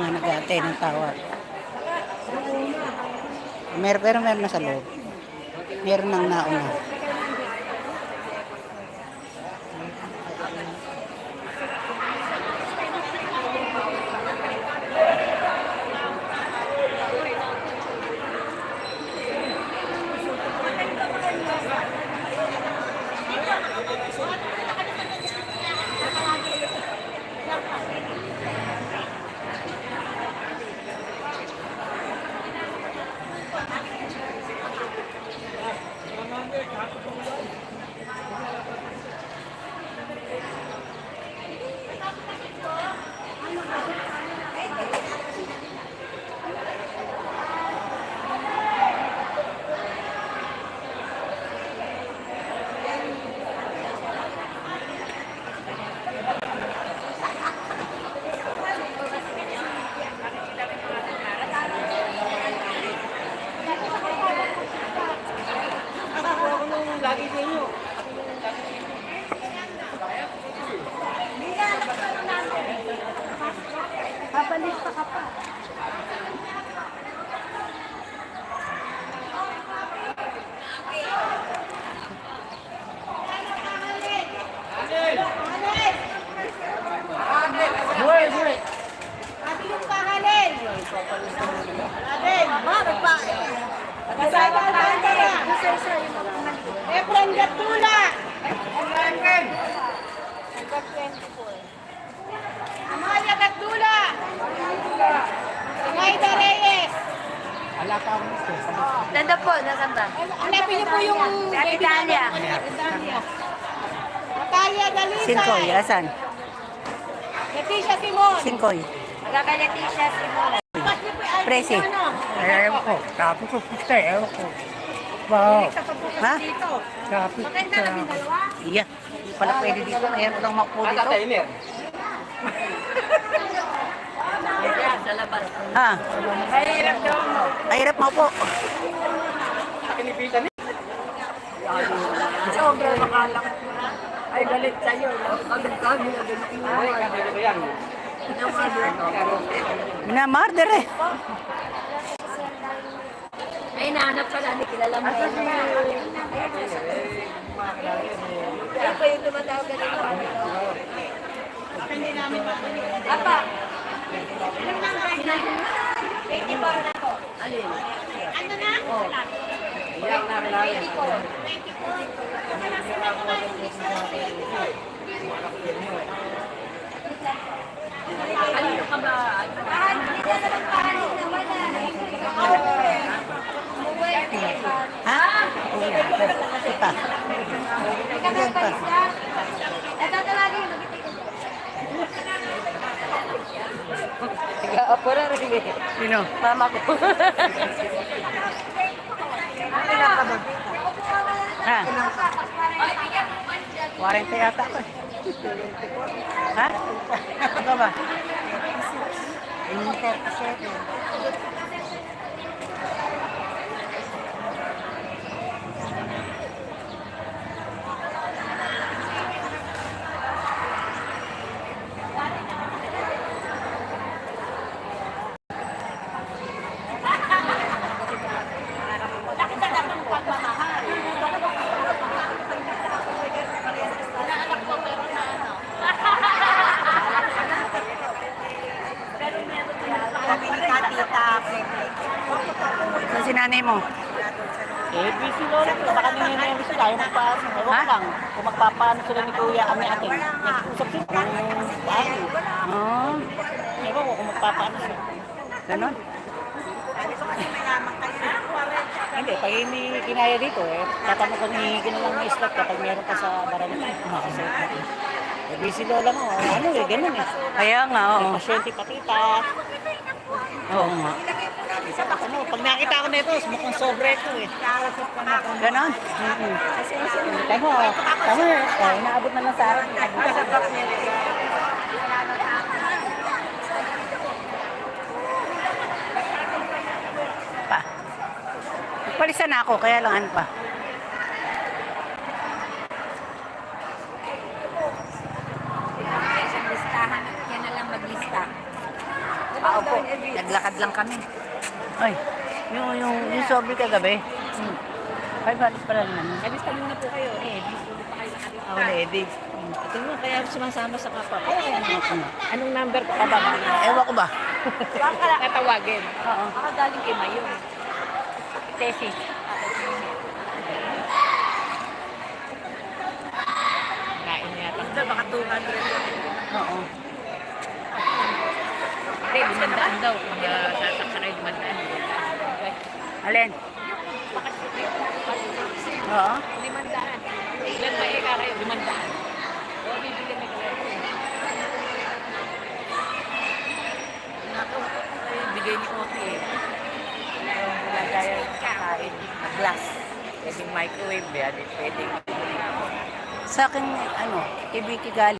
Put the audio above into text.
mga nag-aantay ng tawag. Meron, pero meron na sa loob. Meron nang nauna. Papalista ka pa. Ate yung pahalin. Alin. Bakit pa? Ka na. Efren Gatula. Amaya Gatula. Ngaida Reyes. Ganda po, naganda. Hanapin niyo po yung baby Italia. Natalia Dalisay. Sinkoy, asan? Leticia Simon. Sinkoy. Magkakalati siya si Niyo po ay Presi. Ewan ko. Sabi ko, pista, ewan ko. Wow. Ha? Sabi ko, Maganda na sa... dalawa. Iya. Hindi pala pwede dito. Ayan ko lang makupo dito. Sa labas. Ha? Mahirap daw mo. Mahirap mo po. Sobrang makalakit mo na. Ay, galit sa'yo. Galit kami na galit mo. Minamarder eh. Ay, nahanap ka na. Kilala mo. Kaya pa yung tumatawag ka nito. Apa? Alin? Ano na? Ano ka pa. Bigyan. Ito talaga yung Nag-aapo na rin eh. Sino? Mama ko. Ilan ka ano ba? Ha? Warente yata ko Ha? Ito ba? 47. Nanay mo? Eh, busy lola. Baka nangyayari sila. Ayaw magpaano. Ewan Ha? lang. Kung magpapaano sila ni Kuya kami ating. Nag-usap sila. Kung paano. Oh, Ewan ko kung magpapaano sila. ganon. Hindi, pag hindi kinaya dito eh, tatanong ko ni ginalang may slot kapag meron ka sa barangay. Kasi, eh, busy lola mo. Ano eh, ganun eh. Kaya nga, oo. Pasyente patita. Oo nga ano, pag nakita ko nito, mukhang sobre ko eh. Ganon? Mm-hmm. Tama, tama eh. Oh, inaabot na lang sa akin. Pa. Palisan ako, kaya lang ano pa. Ah, Naglakad lang kami. Ay, yung, yung, yung sobre kagabi. Hmm. 500 pala naman. Nalista muna po kayo. Eh, di po pa kayo nakalista. Ako na, Eddie. Ito mo, kaya sumasama sa kapwa. Kaya naman. Anong number ko? Mo na. Ewan ko ba? Baka ka natawagin. Oo. Baka galing kay Mayon. Tessie. Kain niya. Hindi, baka 200. Oo. Hindi, limandaan daw. Kung uh, sasaksan ay limandaan. Alin? Oo. Limandaan. Ilan ba eka kayo? Limandaan. O, bibigyan na kayo. Bigay ni Oki eh. Yung lagayan ng kakain na glass. Pwedeng microwave yan. Pwedeng Sa akin, ano, ibiki galing.